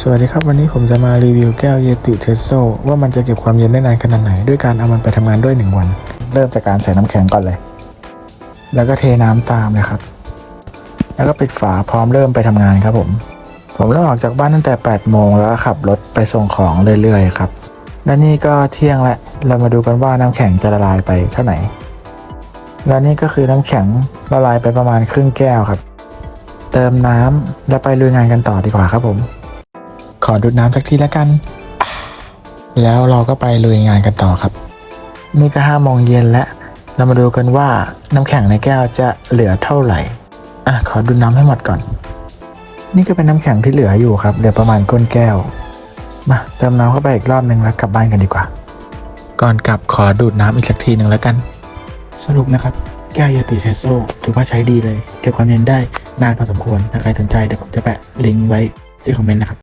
สวัสดีครับ วันนี้ผมจะมารีวิวแก้วเยติเทสโซว่ามันจะเก็บความเย็นได้นานขนาดไหน ด้วยการเอามันไปทำงานด้วย 1 วัน เริ่มจากการใส่น้ำแข็งก่อนเลย แล้วก็เทน้ำตามเลยครับ แล้วก็ปิดฝาพร้อมเริ่มไปทำงานครับผม ผมเริ่มออกจากบ้านตั้งแต่8โมงแล้วก็ขับรถไปส่งของเรื่อยๆครับ และนี่ก็เที่ยงแล้วเรามาดูกันว่าน้ำแข็งจะละลายไปเท่าไหร่และนี่ก็คือน้ำแข็งละลายไปประมาณครึ่งแก้วครับ เติมน้ำแล้วไปลุยงานกันต่อดีกว่าครับผม อดูดน้ำสักทีแล้วกัน แล้วเราก็ไปลุยงานกันต่อครับ นี่ก็ห้าโมงเย็นแล้ว เรามาดูกันว่าน้ำแข็งในแก้วจะเหลือเท่าไหร่ อะขอดูน้ำให้หมดก่อน นี่ก็เป็นน้ำแข็งที่เหลืออยู่ครับ เหลือประมาณก้นแก้ว มาเติมน้ำเข้าไปอีกรอบหนึ่งแล้วกลับบ้านกันดีกว่า ก่อนกลับขอดูดน้ำอีกสักทีหนึ่งแล้วกัน สรุปนะครับแก้วยาติเซโซถือว่าใช้ดีเลย เก็บความเย็นได้นานพอสมควรถ้าใครสนใจเดี๋ยวผมจะแปะลิงก์ไว้ที่คอมเมนต์นะครับ